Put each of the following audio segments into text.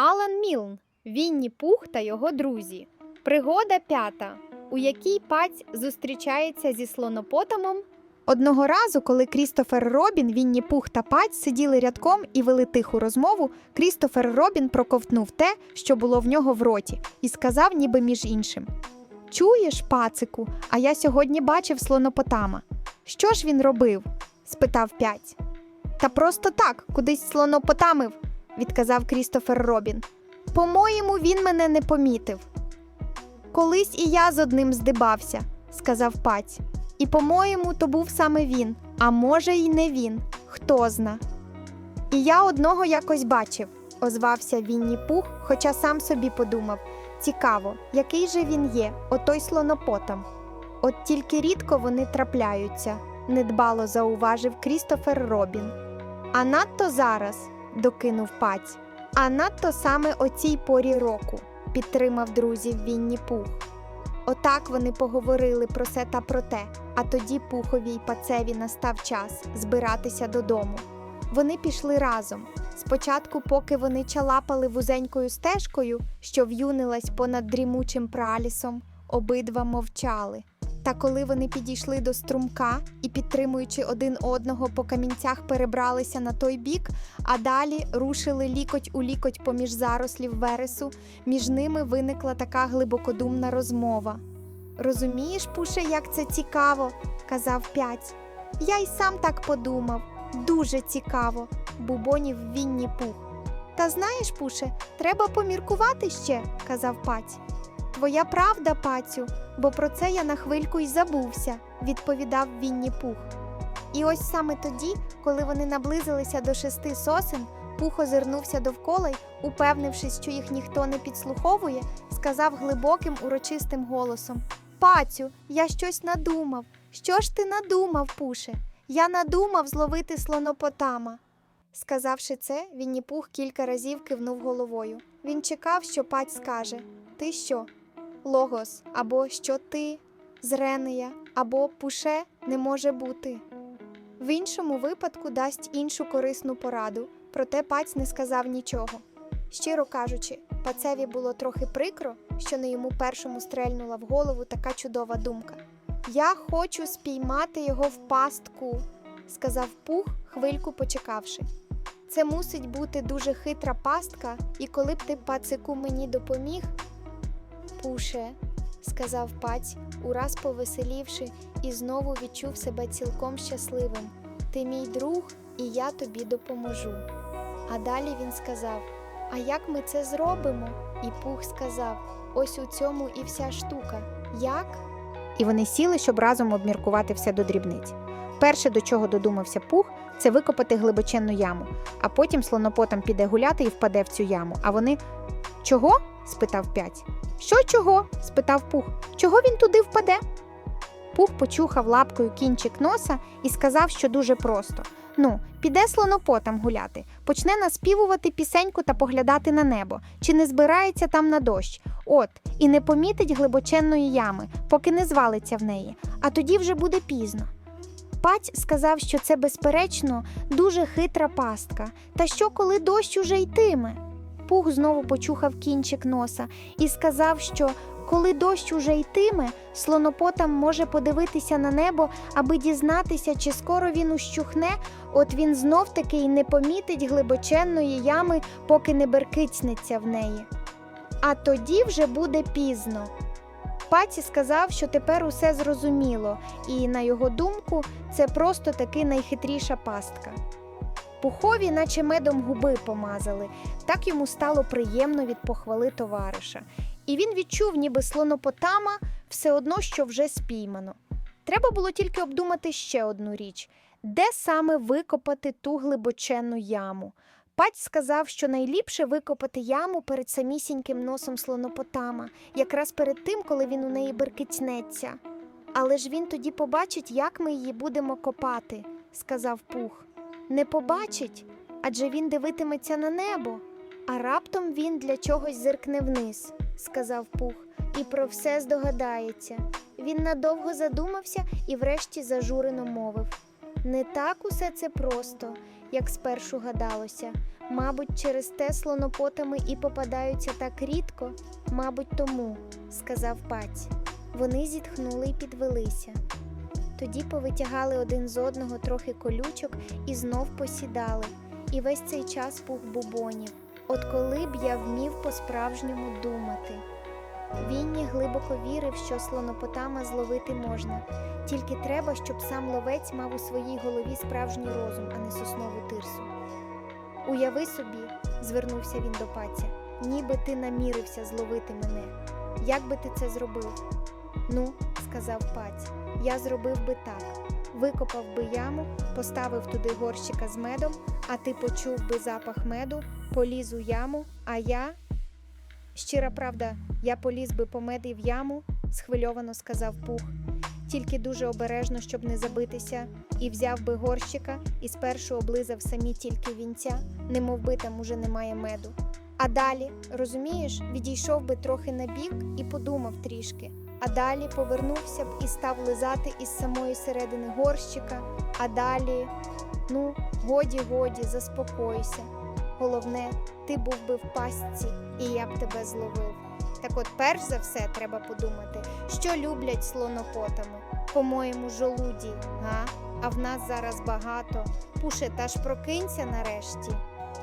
Алан Мілн, Вінні Пух та його друзі. Пригода п'ята, у якій паць зустрічається зі слонопотамом. Одного разу, коли Крістофер Робін, Вінні Пух та паць сиділи рядком і вели тиху розмову, Крістофер Робін проковтнув те, що було в нього в роті, і сказав, ніби між іншим: Чуєш, пацику, а я сьогодні бачив слонопотама. Що ж він робив? спитав п'ять. Та просто так, кудись слонопотамив, відказав Крістофер Робін. По-моєму, він мене не помітив. Колись і я з одним здибався, сказав паць. І, по-моєму, то був саме він, а може, й не він, хто зна. І я одного якось бачив, озвався Вінні Пух, хоча сам собі подумав цікаво, який же він є, отой слонопотам. От тільки рідко вони трапляються, недбало зауважив Крістофер Робін. А надто зараз, докинув паць, а надто саме о цій порі року, підтримав друзів Вінні Пух. Отак вони поговорили про се та про те, а тоді пухові й пацеві настав час збиратися додому. Вони пішли разом. Спочатку, поки вони чалапали вузенькою стежкою, що в'юнилась понад дрімучим пралісом, обидва мовчали. Та коли вони підійшли до струмка і, підтримуючи один одного по камінцях, перебралися на той бік, а далі рушили лікоть у лікоть поміж зарослів вересу, між ними виникла така глибокодумна розмова. Розумієш, Пуше, як це цікаво, казав п'ять. Я й сам так подумав. Дуже цікаво, бубонів Вінні Пух. Та знаєш, Пуше, треба поміркувати ще, казав паць. Твоя правда, пацю, бо про це я на хвильку й забувся, відповідав Вінні Пух. І ось саме тоді, коли вони наблизилися до шести сосен, Пух озирнувся довкола й, упевнившись, що їх ніхто не підслуховує, сказав глибоким урочистим голосом: Пацю, я щось надумав. Що ж ти надумав, Пуше? Я надумав зловити слонопотама. Сказавши це, Вінні Пух кілька разів кивнув головою. Він чекав, що паць скаже: Ти що? Логос, або що ти, зренея, або пуше не може бути. В іншому випадку дасть іншу корисну пораду, проте паць не сказав нічого. Щиро кажучи, пацеві було трохи прикро, що не йому першому стрельнула в голову така чудова думка. Я хочу спіймати його в пастку, сказав пух, хвильку почекавши. Це мусить бути дуже хитра пастка, і коли б ти пацику мені допоміг. Пуше, сказав паць, ураз повеселівши, і знову відчув себе цілком щасливим. Ти мій друг, і я тобі допоможу. А далі він сказав: А як ми це зробимо? І пух сказав: Ось у цьому і вся штука. Як? І вони сіли, щоб разом обміркувати все до дрібниць. Перше, до чого додумався пух, це викопати глибоченну яму, а потім слонопотам піде гуляти і впаде в цю яму. А вони чого? спитав п'ять. Що чого? спитав пух. Чого він туди впаде? Пух почухав лапкою кінчик носа і сказав, що дуже просто. Ну, піде слонопотам гуляти, почне наспівувати пісеньку та поглядати на небо, чи не збирається там на дощ. От, і не помітить глибоченної ями, поки не звалиться в неї, а тоді вже буде пізно. Паць сказав, що це, безперечно, дуже хитра пастка. Та що, коли дощ уже йтиме? Пух знову почухав кінчик носа і сказав, що коли дощ уже йтиме, слонопотам може подивитися на небо, аби дізнатися, чи скоро він ущухне, от він знов таки й не помітить глибоченної ями, поки не беркицнеться в неї. А тоді вже буде пізно. Паці сказав, що тепер усе зрозуміло, і, на його думку, це просто таки найхитріша пастка. Пухові, наче медом губи помазали, так йому стало приємно від похвали товариша, і він відчув, ніби слонопотама все одно, що вже спіймано. Треба було тільки обдумати ще одну річ де саме викопати ту глибоченну яму. Паць сказав, що найліпше викопати яму перед самісіньким носом слонопотама, якраз перед тим, коли він у неї беркицнеться. Але ж він тоді побачить, як ми її будемо копати, сказав пух. Не побачить, адже він дивитиметься на небо. А раптом він для чогось зиркне вниз, сказав пух, і про все здогадається. Він надовго задумався і врешті зажурено мовив. Не так усе це просто, як спершу гадалося. Мабуть, через те слонопотами і попадаються так рідко, мабуть, тому, сказав паць. Вони зітхнули і підвелися. Тоді повитягали один з одного трохи колючок і знов посідали. І весь цей час пух бубонів. От коли б я вмів по-справжньому думати. Вінні глибоко вірив, що слонопотама зловити можна, тільки треба, щоб сам ловець мав у своїй голові справжній розум, а не соснову тирсу. Уяви собі, звернувся він до паця, ніби ти намірився зловити мене. Як би ти це зробив? Ну, сказав паць, я зробив би так. Викопав би яму, поставив туди горщика з медом, а ти почув би запах меду, поліз у яму, а я. Щира правда, я поліз би по мед і в яму, схвильовано сказав пух. Тільки дуже обережно, щоб не забитися, і взяв би горщика і спершу облизав самі тільки вінця, немов би там уже немає меду. А далі, розумієш, відійшов би трохи на бік і подумав трішки. А далі повернувся б і став лизати із самої середини горщика. А далі, ну, годі, годі, заспокойся. Головне, ти був би в пастці, і я б тебе зловив. Так от, перш за все, треба подумати, що люблять слонопотами. По-моєму, жолуді, га? А в нас зараз багато. Пуше, та ж прокинься нарешті.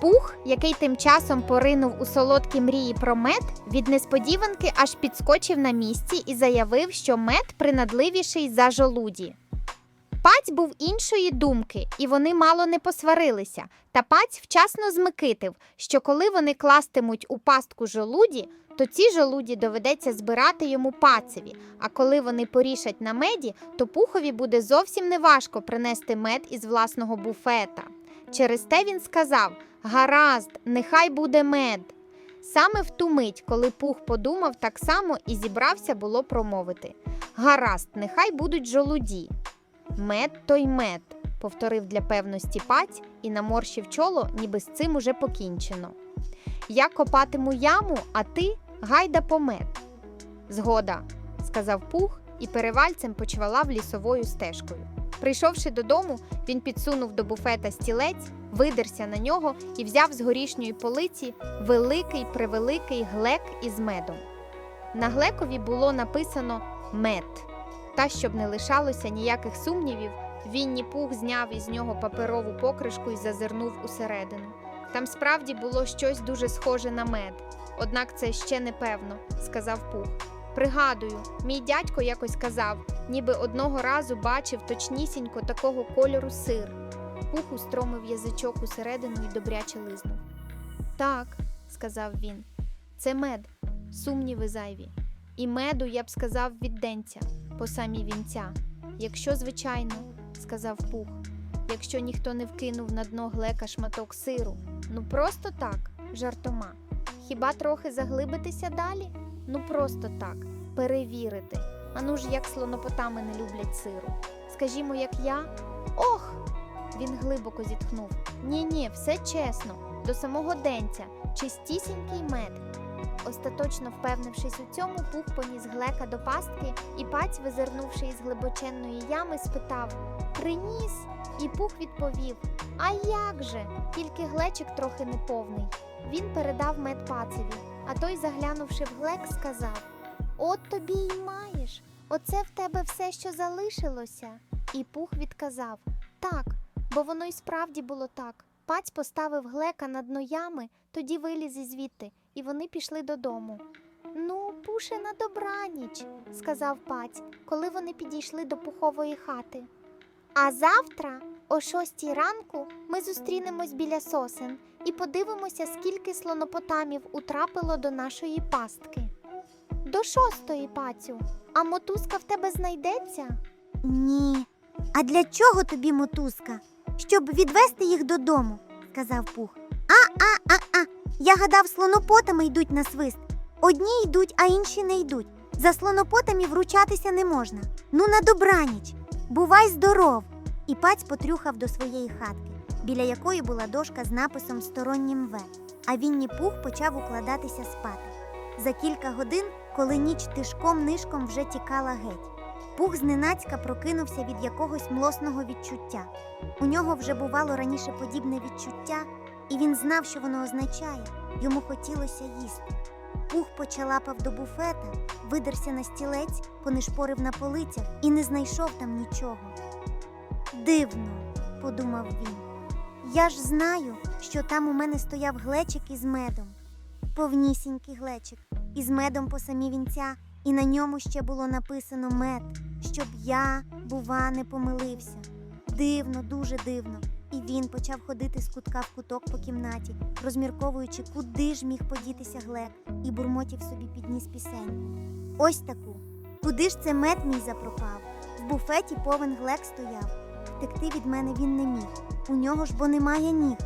Пух, який тим часом поринув у солодкі мрії про мед, від несподіванки аж підскочив на місці і заявив, що мед принадливіший за жолуді. Паць був іншої думки, і вони мало не посварилися. Та паць вчасно змикитив, що коли вони кластимуть у пастку жолуді, то ці жолуді доведеться збирати йому пацеві. А коли вони порішать на меді, то пухові буде зовсім неважко принести мед із власного буфета. Через те він сказав: Гаразд, нехай буде мед. Саме в ту мить, коли пух подумав так само і зібрався було промовити: Гаразд, нехай будуть жолуді. Мед той мед, повторив для певності паць і наморщив чоло, ніби з цим уже покінчено. Я копатиму яму, а ти гайда по мед. Згода, сказав пух і перевальцем почвалав лісовою стежкою. Прийшовши додому, він підсунув до буфета стілець, видерся на нього і взяв з горішньої полиці великий превеликий глек із медом. На глекові було написано мед. Та, щоб не лишалося ніяких сумнівів, Вінні Пух зняв із нього паперову покришку і зазирнув усередину. Там справді було щось дуже схоже на мед. Однак це ще не певно, сказав Пух. Пригадую, мій дядько якось казав, ніби одного разу бачив точнісінько такого кольору сир. Пух устромив язичок усередину і добряче лизнув. Так, сказав він, це мед, сумніви зайві. І меду, я б сказав, від денця, по самі вінця. Якщо, звичайно, сказав Пух, якщо ніхто не вкинув на дно глека шматок сиру. Ну просто так, жартома. Хіба трохи заглибитися далі? Ну просто так, перевірити. А ну ж, як слонопотами не люблять сиру. Скажімо, як я. Ох! Він глибоко зітхнув. Ні, ні, все чесно, до самого денця, чистісінький мед. Остаточно впевнившись у цьому, пух поніс глека до пастки, і паць, визирнувши із глибоченної ями, спитав Приніс? І пух відповів А як же? Тільки глечик трохи неповний. Він передав мед пацеві, а той, заглянувши в глек, сказав От тобі й маєш. Оце в тебе все, що залишилося. І пух відказав Так, бо воно й справді було так. Паць поставив глека на дно ями, тоді виліз із звідти, і вони пішли додому. Ну, пуше на добраніч, сказав паць, коли вони підійшли до пухової хати. А завтра, о шостій ранку, ми зустрінемось біля сосен і подивимося, скільки слонопотамів утрапило до нашої пастки. До шостої, пацю, а мотузка в тебе знайдеться? Ні. А для чого тобі мотузка? Щоб відвести їх додому, сказав пух. А, а, а, а. Я гадав, слонопотами йдуть на свист. Одні йдуть, а інші не йдуть. За слонопотами вручатися не можна. Ну, на добраніч. Бувай здоров. І паць потрюхав до своєї хатки, біля якої була дошка з написом Стороннім В. А Вінні Пух почав укладатися спати. За кілька годин, коли ніч тишком нишком вже тікала геть. Пух зненацька прокинувся від якогось млосного відчуття. У нього вже бувало раніше подібне відчуття, і він знав, що воно означає. Йому хотілося їсти. Пух почалапав до буфета, видерся на стілець, понишпорив на полицях і не знайшов там нічого. Дивно, подумав він. Я ж знаю, що там у мене стояв глечик із медом. Повнісінький глечик, із медом по самі вінця, і на ньому ще було написано мед, щоб я, бува, не помилився. Дивно, дуже дивно. І він почав ходити з кутка в куток по кімнаті, розмірковуючи, куди ж міг подітися глек, і бурмотів собі підніс пісень. Ось таку. Куди ж це мед мій запропав? В буфеті повен глек стояв. Втекти від мене він не міг. У нього ж бо немає ніг.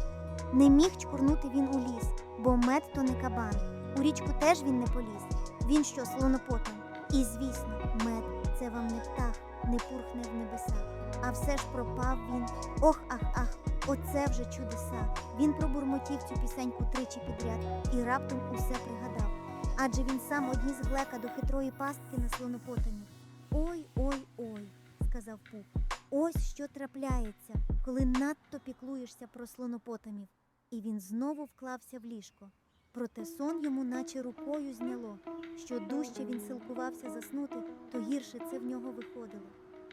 Не міг чкурнути він у ліс, бо мед то не кабан. У річку теж він не поліз. Він що, слонопотом? І звісно, мед це вам не птах, не пурхне в небеса. А все ж пропав він. Ох, ах, ах, оце вже чудеса. Він пробурмотів цю пісеньку тричі підряд і раптом усе пригадав. Адже він сам одніс глека до хитрої пастки на слонопотамі. Ой, ой, ой, сказав Пух. Ось що трапляється, коли надто піклуєшся про слонопотамів. І він знову вклався в ліжко. Проте сон йому наче рукою зняло. Що дужче він силкувався заснути, то гірше це в нього виходило.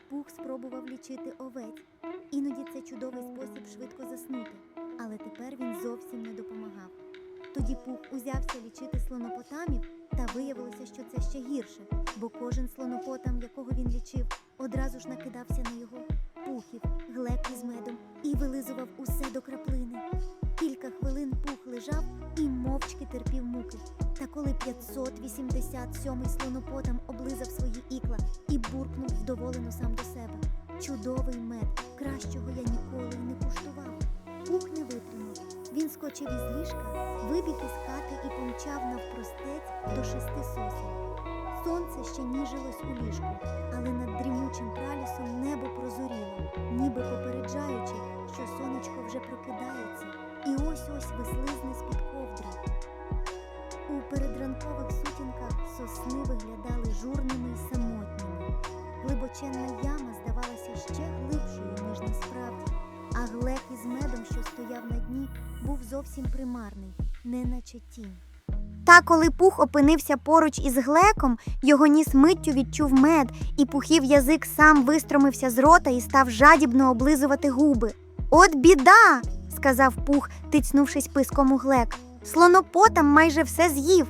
Пух спробував лічити овець. Іноді це чудовий спосіб швидко заснути, але тепер він зовсім не допомагав. Тоді Пух узявся лічити слонопотамів, та виявилося, що це ще гірше, бо кожен слонопотам, якого він лічив, одразу ж накидався на його пухів, глек із медом і вилизував усе до краплини. Кілька хвилин пух лежав і мовчки терпів муки. Та коли 587-й слонопотам облизав свої ікла і буркнув вдоволено сам до себе. Чудовий мед, кращого я ніколи не куштував. Пух не витримав. Він скочив із ліжка, вибіг із хати і помчав навпростець до шести сосен. Сонце ще ніжилось у ліжку, але над дрімучим пралісом небо прозоріло, ніби попереджаючи, що сонечко вже прокидається, і ось ось вислизне з-під ковдри. У передранкових сутінках сосни виглядали журними й самотніми. Глибоченна яма здавалася ще глибшою, ніж насправді, а глек із медом, що стояв на дні, був зовсім примарний, неначе тінь. Та коли пух опинився поруч із глеком, його ніс миттю відчув мед, і пухів язик сам вистромився з рота і став жадібно облизувати губи. От біда, сказав пух, тицнувшись писком у глек. Слонопотам майже все з'їв.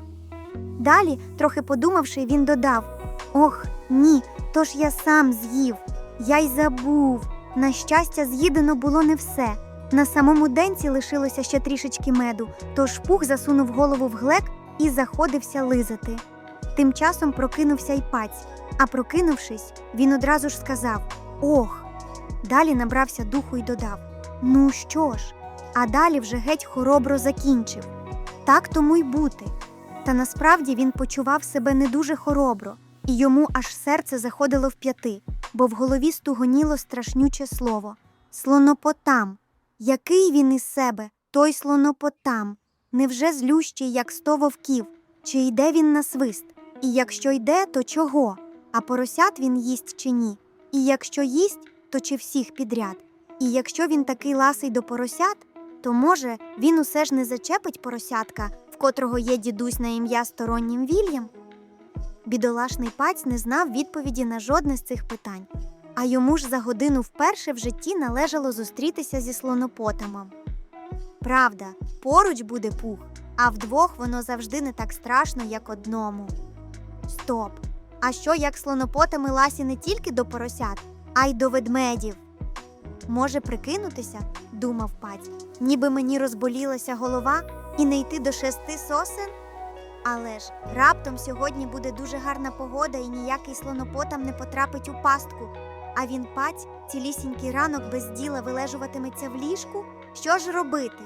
Далі, трохи подумавши, він додав: Ох, ні, то ж я сам з'їв. Я й забув. На щастя, з'їдено було не все. На самому денці лишилося ще трішечки меду, тож пух засунув голову в глек і заходився лизати. Тим часом прокинувся й паць, а прокинувшись, він одразу ж сказав Ох. Далі набрався духу й додав Ну що ж? А далі вже геть хоробро закінчив. Так тому й бути. Та насправді він почував себе не дуже хоробро, і йому аж серце заходило в п'яти, бо в голові стугоніло страшнюче слово слонопотам. Який він із себе, той слонопотам? Невже злющий, як сто вовків? Чи йде він на свист? І якщо йде, то чого? А поросят він їсть чи ні? І якщо їсть, то чи всіх підряд? І якщо він такий ласий до поросят, то може він усе ж не зачепить поросятка, в котрого є дідусь на ім'я стороннім вільям? Бідолашний паць не знав відповіді на жодне з цих питань, а йому ж за годину вперше в житті належало зустрітися зі слонопотамом. Правда, поруч буде пух, а вдвох воно завжди не так страшно, як одному. Стоп! А що як слонопотами ласі не тільки до поросят, а й до ведмедів? Може прикинутися, думав паць, ніби мені розболілася голова і не йти до шести сосен? Але ж раптом сьогодні буде дуже гарна погода і ніякий слонопотам не потрапить у пастку. А він паць цілісінький ранок без діла вилежуватиметься в ліжку. Що ж робити?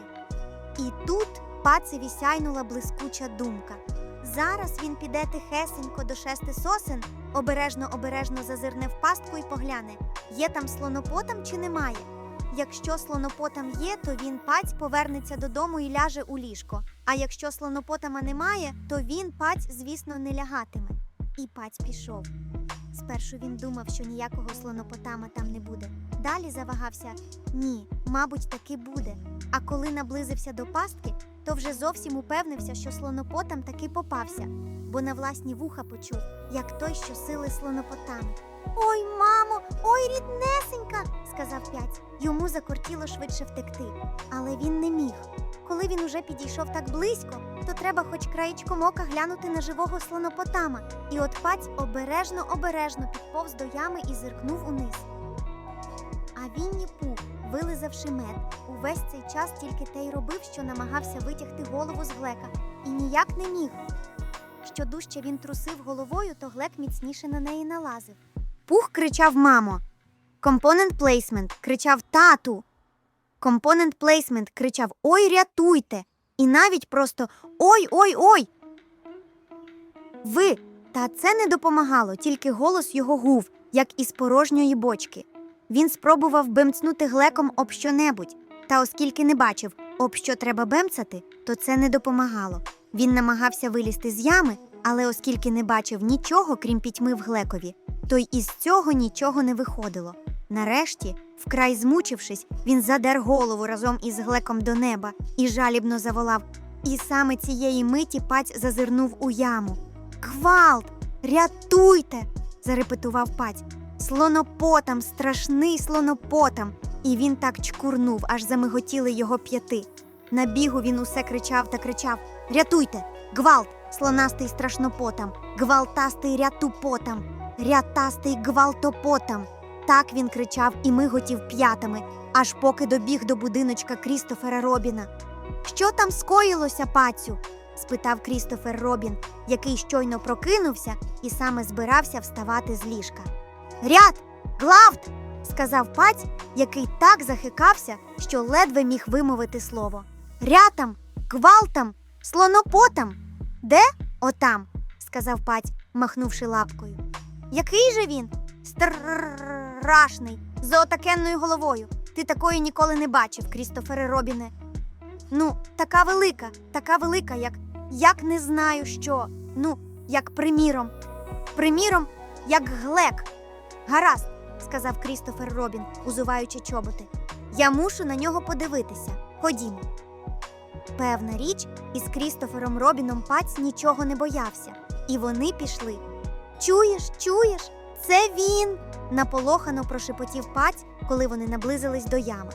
І тут пацеві сяйнула блискуча думка. Зараз він піде тихесенько до шести сосен, обережно обережно зазирне в пастку і погляне, є там слонопотам чи немає. Якщо слонопотам є, то він паць повернеться додому і ляже у ліжко. А якщо слонопотама немає, то він паць, звісно, не лягатиме. І паць пішов. Спершу він думав, що ніякого слонопотама там не буде. Далі завагався ні, мабуть, таки буде. А коли наблизився до пастки, то вже зовсім упевнився, що слонопотам таки попався, бо на власні вуха почув, як той, що сили слонопотами. Ой, мамо, ой, ріднесенька, сказав п'ять. Йому закортіло швидше втекти, але він не міг. Коли він уже підійшов так близько, то треба хоч краєчком ока глянути на живого слонопотама. І от паць обережно обережно підповз до ями і зиркнув униз. А Вінні Пух, вилизавши мед, увесь цей час тільки те й робив, що намагався витягти голову з глека, і ніяк не міг. Що дужче він трусив головою, то глек міцніше на неї налазив. Пух кричав мамо. Компонент плейсмент кричав тату. Компонент плейсмент кричав Ой, рятуйте! І навіть просто Ой, ой, ой. Ви. Та це не допомагало, тільки голос його гув, як із порожньої бочки. Він спробував бемцнути глеком об що-небудь, та оскільки не бачив, об що треба бемцати, то це не допомагало. Він намагався вилізти з ями, але оскільки не бачив нічого, крім пітьми в глекові, то й із цього нічого не виходило. Нарешті, вкрай змучившись, він задер голову разом із глеком до неба і жалібно заволав. І саме цієї миті паць зазирнув у яму. Гвалт! Рятуйте! зарепетував паць. Слонопотам, страшний слонопотам. І він так чкурнув, аж замиготіли його п'яти. На бігу він усе кричав та кричав: Рятуйте! Гвалт! Слонастий страшнопотам, гвалтастий рятупотам, рятастий гвалтопотам. Так він кричав і миготів п'ятами, аж поки добіг до будиночка Крістофера Робіна. Що там скоїлося, пацю? спитав Крістофер Робін, який щойно прокинувся і саме збирався вставати з ліжка. Ряд! Главт! сказав паць, який так захикався, що ледве міг вимовити слово. Рятам, гвалтам, слонопотам. Де? Отам, сказав паць, махнувши лапкою. Який же він? Страшний, з отакенною головою. Ти такої ніколи не бачив, Крістофере Робіне. Ну, така велика, така велика, як як не знаю що. Ну, як приміром. Приміром, як глек. Гаразд, сказав Крістофер Робін, узуваючи чоботи. Я мушу на нього подивитися. Ходімо. Певна річ, із Крістофером Робіном паць нічого не боявся, і вони пішли. Чуєш, чуєш? Це він. наполохано прошепотів паць, коли вони наблизились до ями.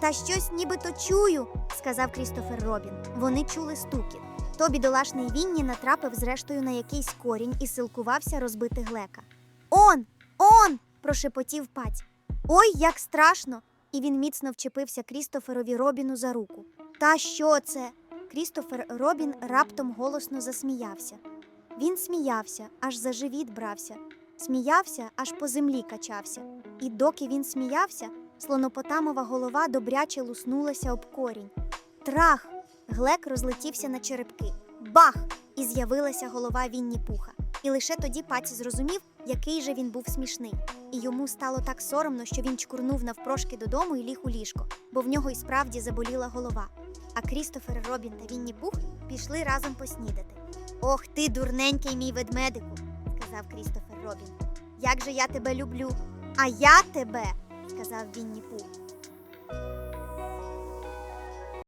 Та щось нібито чую, сказав Крістофер Робін. Вони чули стукіт. То бідолашний Вінні натрапив зрештою на якийсь корінь і силкувався розбити глека. Он, он. прошепотів паць. Ой, як страшно! І він міцно вчепився Крістоферові Робіну за руку. Та що це? Крістофер Робін раптом голосно засміявся. Він сміявся, аж за живіт брався, сміявся, аж по землі качався. І доки він сміявся, слонопотамова голова добряче луснулася об корінь. Трах! Глек розлетівся на черепки. Бах! І з'явилася голова Вінні Пуха. І лише тоді паці зрозумів, який же він був смішний. І йому стало так соромно, що він чкурнув навпрошки додому і ліг у ліжко, бо в нього й справді заболіла голова. А Крістофер Робін та Вінні Пух пішли разом поснідати. Ох ти, дурненький мій ведмедику, сказав Крістофер Робін. Як же я тебе люблю. А я тебе, сказав Вінні Пух.